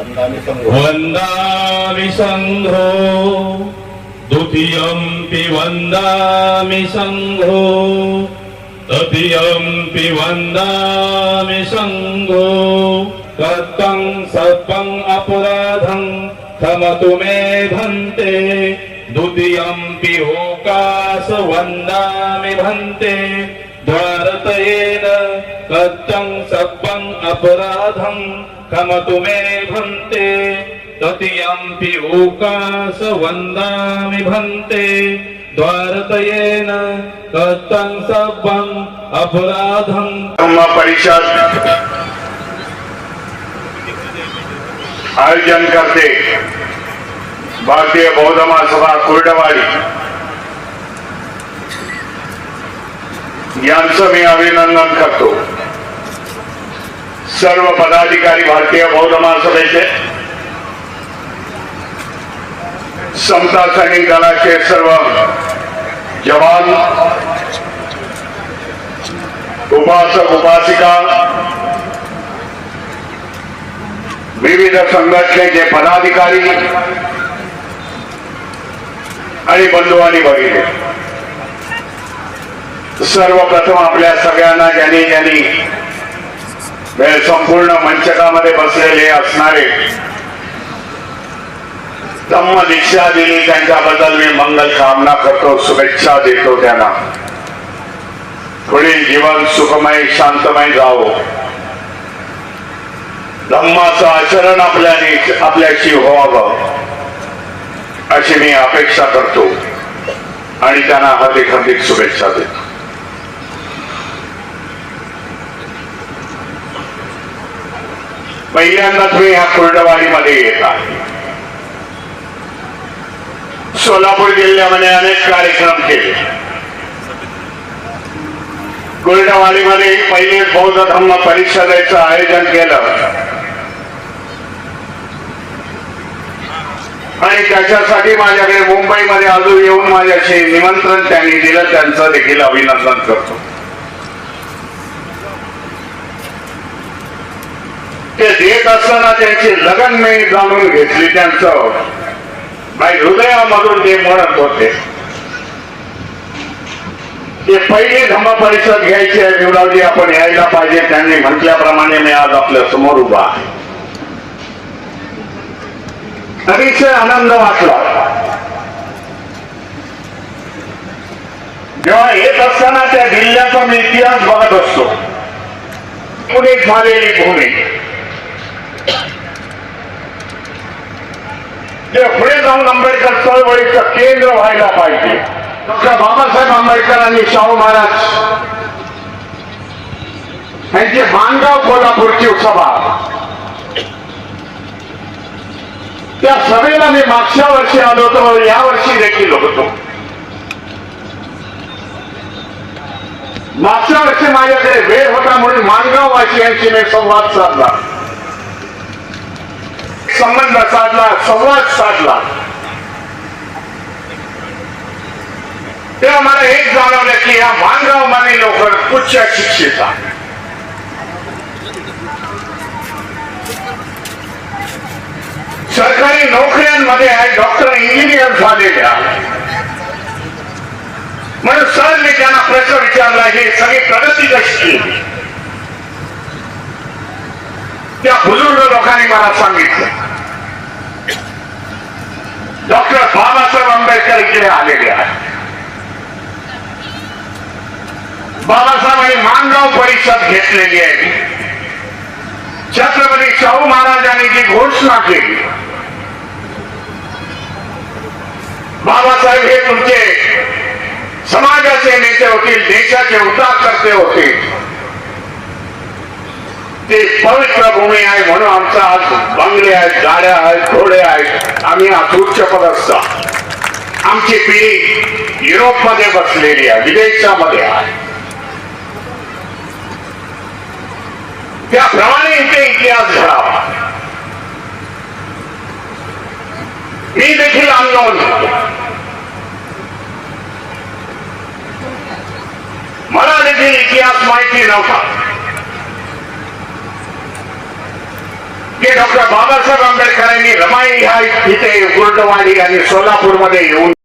वन्दामि सङ्घो वन्दामि सङ्घो द्वितीयम्पि वन्दामि सङ्घो तृतीयम्पि वन्दामि सङ्घो कर्तं सर्पम् अपराधम् क्षमतु मे भन्ते द्वितीयम्पि ओकास वन्दामि भन्ते भारतयेन कर्तं सर्पम् अपराधम् क्षमतु मे भन्ते तृतीयम्पि ओकास वन्दामि भन्ते। द्वारतयेन सर्वम् अपराधम् धम्म परिषद आयोजन करते। भारतीय बौद्ध महासभा कुर्डवाडी। यांचं मी अभिनंदन करतो. सर्व पदाधिकारी भारतीय बौद्ध महासभेचे समता सैनिक दलाचे सर्व जवान उपासक उपासिका विविध संघटनेचे पदाधिकारी आणि बंधू आणि भगिनी. सर्वप्रथम आपल्या सगळ्यांना ज्यांनी ज्यांनी संपूर्ण मंचकामध्ये बसलेले असणारे तम्म दीक्षा दिली त्यांच्याबद्दल मी मंगल कामना करतो शुभेच्छा देतो त्यांना. पुढील जीवन सुखमय शांतमय जावो. धम्माचं आचरण आपल्याने आपल्याशी व्हावं अशी मी अपेक्षा करतो. आणि त्यांना हार्दिक हार्दिक शुभेच्छा देतो. पहिल्यांदा तुम्ही ह्या कुर्डवाडीमध्ये येत सोलापूर जिल्ह्यामध्ये अनेक कार्यक्रम केले. कुर्डवाडीमध्ये पहिले बौद्ध धम्म परिषदेचं आयोजन केलं. आणि त्याच्यासाठी माझ्याकडे मुंबईमध्ये अजून येऊन माझ्याशी निमंत्रण त्यांनी दिलं त्यांचं देखील अभिनंदन करतो. ते देत असताना त्यांची लगन मी जाणून घेतली त्यांचं. माझ्या हृदयामधून ते म्हणत होते. ते पहिली धम्म परिषद घ्यायची आहे निवडावली आपण यायला पाहिजे. त्यांनी म्हटल्याप्रमाणे मी आज आपल्यासमोर उभा आहे. अतिशय आनंद वाटला. जेव्हा येत असताना त्या जिल्ह्याचा मी इतिहास बघत असतो. पुणे झालेली भूमी. ते पुढे जाऊन आंबेडकर चळवळीचं केंद्र व्हायला पाहिजे. डॉक्टर बाबासाहेब आंबेडकरांनी शाहू महाराज यांची मानगाव कोल्हापूरची सभा. त्या सभेला मी मागच्या वर्षी आलो होतो या वर्षी देखील होतो. मागच्या वर्षी माझ्याकडे वेळ होता म्हणून मानगाव वासियांशी मी संवाद साधला. संबंध साधला संवाद साधला. तेव्हा मला हेच जाणवलं की या मानगाव माने लोकर उच्च शिक्षित सरकारी नोकऱ्यांमध्ये आहेत डॉक्टर इंजिनियर झालेल्या म्हणून सहज मी त्यांना प्रश्न विचारला हे सगळी प्रगती कशी केली? त्या बुजुर्ग लोकांनी मला सांगितलं. डॉक्टर बाबासाहेब आंबेडकर इकडे आलेले आहेत. बाबासाहेबांनी मानगाव परिषद घेतलेली आहे. छत्रपती शाहू महाराजांनी जी घोषणा केली. बाबासाहेब हे तुमचे समाजाचे नेते होतील देशाचे उद्धार करते होते ते पवित्र भूमी आहे म्हणून आमचा आज बंगले आहेत गाड्या आहेत घोडे आहेत. आम्ही आज उच्च पदस्थ आमची पिढी युरोपमध्ये बसलेली आहे विदेशामध्ये आहे. त्याप्रमाणे इथे इतिहास घडावा. मी देखील अननोन मला देखील इतिहास माहिती नव्हता. की डॉक्टर बाबासाहेब आंबेडकरांनी रमाई ह्या इथे गुरुटवाडी आणि सोलापूरमध्ये येऊन